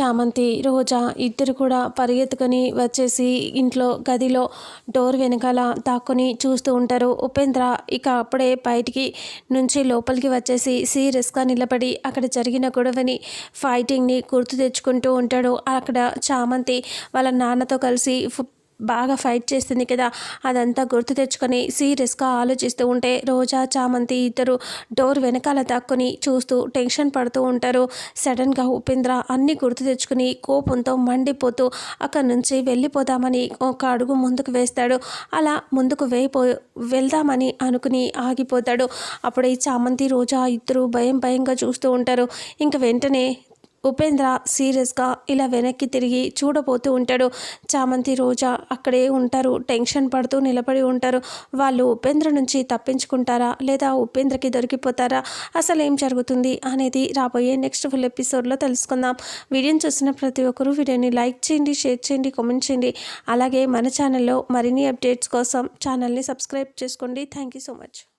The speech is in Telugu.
చామంతి రోజా ఇద్దరు కూడా పరిగెత్తుకొని వచ్చేసి ఇంట్లో గదిలో డోర్ వెనకాల దాక్కుని చూస్తూ ఉంటారు. ఉపేంద్ర ఇక అప్పుడే బయటికి నుంచి లోపలికి వచ్చేసి సీరియస్గా నిలబడి అక్కడ జరిగిన గొడవని ఫైటింగ్ని గుర్తు తెచ్చుకుంటూ ఉంటాడు. అక్కడ చామంతి వాళ్ళ నాన్నతో కలిసి బాగా ఫైట్ చేస్తుంది కదా. అదంతా గుర్తు తెచ్చుకొని సీరియస్గా ఆలోచిస్తూ ఉంటే రోజా చామంతి ఇద్దరు డోర్ వెనకాల దాక్కుని చూస్తూ టెన్షన్ పడుతూ ఉంటారు. సడన్గా ఉపేంద్ర అన్ని గుర్తు తెచ్చుకుని కోపంతో మండిపోతూ అక్కడి నుంచి వెళ్ళిపోదామని ఒక అడుగు ముందుకు వేస్తాడు. అలా ముందుకు వేయిపో వెళ్దామని అనుకుని ఆగిపోతాడు. అప్పుడే చామంతి రోజా ఇద్దరు భయం భయంగా చూస్తూ ఉంటారు. ఇంక వెంటనే ఉపేంద్ర సీరియస్గా ఇలా వెనక్కి తిరిగి చూడబోతూ ఉంటాడు. చామంతి రోజా అక్కడే ఉంటారు. టెన్షన్ పడుతూ నిలబడి ఉంటారు. వాళ్ళు ఉపేంద్ర నుంచి తప్పించుకుంటారా? లేదా ఉపేంద్రకి దొరికిపోతారా? అసలు ఏం జరుగుతుంది అనేది రాబోయే నెక్స్ట్ ఫుల్ ఎపిసోడ్లో తెలుసుకుందాం. వీడియోని చూసిన ప్రతి ఒక్కరూ వీడియోని లైక్ చేయండి షేర్ చేయండి కామెంట్ చేయండి. అలాగే మన ఛానల్లో మరిన్ని అప్డేట్స్ కోసం ఛానల్ని సబ్స్క్రైబ్ చేసుకోండి. Thank you so much.